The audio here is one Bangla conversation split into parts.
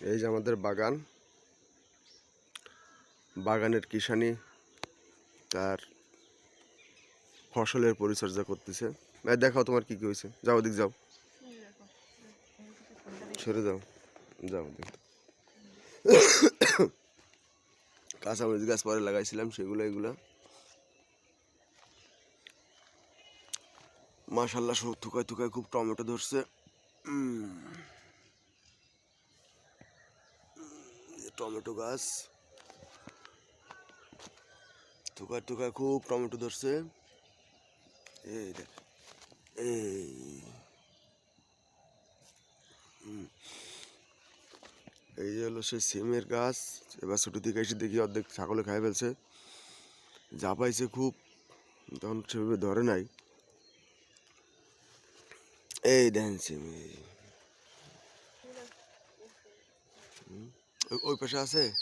এই যে আমাদের বাগান। বাগানের কিষানি তার ফসলের পরিচর্যা করতেছে। দেখাও তোমার কি কি হয়েছে। যাও দিক যাও। সরে যাও। যাও দিক কাঁচামরিচ গাছ পরে লাগাইছিলাম, সেগুলো, এগুলো। সব থুকায় থুকায় খুব টমেটো ধরছে উম। এই টমেটো গাছ। থুকায় থুকায় খুব টমেটো ধরছে। এই দেখ, এই। এই যে হলো সেই সিমের গাছ, এবার ছোটো দিকে এসে দেখি অর্ধেক ছাগলে খাই ফেলছে। যা পাইছে খুব, তখন সেভাবে ধরে নাই। এই দেখেন সিম। এই। ওই- পাশে আছে?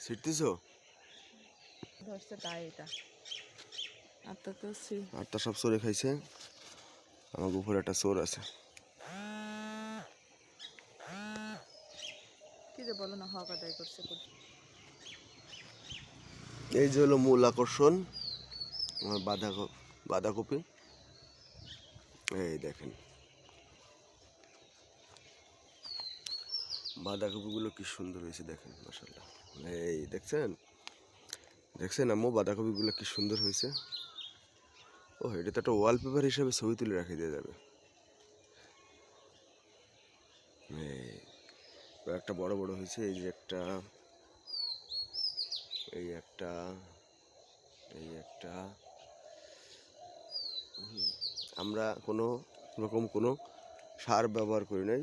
ছিটতেছ? ধরছে তাই এটা। আর তো আটটা সব চোরে খাইছে। আমার উপরে একটা চোর আছে। কি যে বলো না হক আদায় করছে এই যে হলো মূল আকর্ষণ আমার বাঁধা বাঁধাকপি। এই দেখেন। বাঁধাকপিগুলো কি সুন্দর হয়েছে দেখেন মাসাল্লাহ এই দেখছেন? দেখছেন আম্মু, বাঁধাকপিগুলো কি সুন্দর হয়েছে? ও এটা তো একটা ওয়ালপেপার হিসাবে ছবি তুলে রেখে দেওয়া যাবে। একটা বড় বড় হয়েছে, এই যে একটা, এই একটা এই একটা। আমরা কোনো রকম কোনো সার ব্যবহার করি নাই।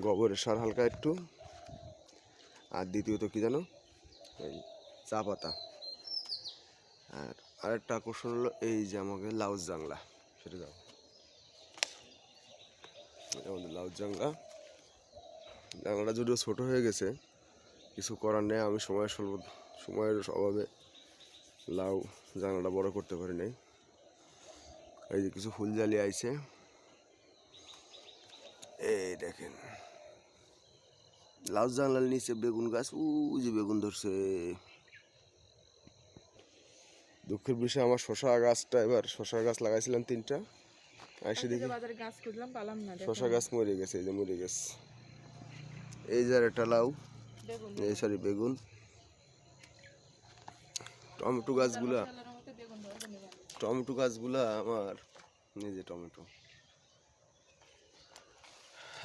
গোবরের সার হালকা একটু। আর দ্বিতীয়ত কি জানো? এই চা পাতা। আর আরেকটা আকর্ষণ হলো এই যে আমাকে লাউজ জাংলা। সেটা যাও আমাদের লাউজ জাংলা। জাংলাটা যদিও ছোটো হয়ে গেছে, কিছু করার নেই। আমি সময়ের স্বল্প, সময়ের অভাবে লাউ জানালাটা বড় করতে পারি নাই। এই যে কিছু ফুল জালি আইছে। এই দেখেন। লাউ জানলার নিচে বেগুন গাছ উ যে বেগুন ধরছে। দুঃখের বিষয় আমার শশা গাছটা এবার শশা গাছ লাগাইছিলাম তিনটা। আইসে দেখি। শশা গাছ মরে গেছে এই যে মরে গেছে। এই যে একটা লাউ। এই সরি বেগুন। টমেটো গাছগুলা টমেটো গাছগুলা আমার এই যে টমেটো।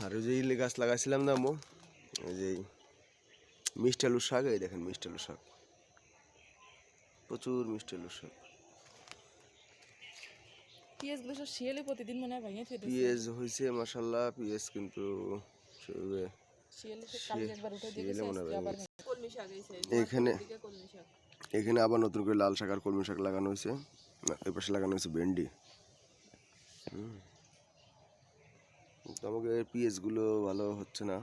আর ওই যে ইলে গাছ লাগাইছিলাম না মো? যে মিষ্টি আলুর শাক এই দেখেন মিষ্টি আলুর শাক। প্রচুর মিষ্টি আলুর শাক। পেঁয়াজগুলো সব শিয়ালে প্রতিদিন মনে হয় ভেঙে ফেলে পিঁয়াজ হয়েছে মাসাল্লাহ পিঁয়াজ কিন্তু শাক এখানে আবার নতুন করে লাল শাক আর কলমি শাক লাগানো হয়েছে না ওই পাশে লাগানো হয়েছে ভেন্ডি। হুম। তো আমাকে পিঁয়াজগুলো ভালো হচ্ছে না।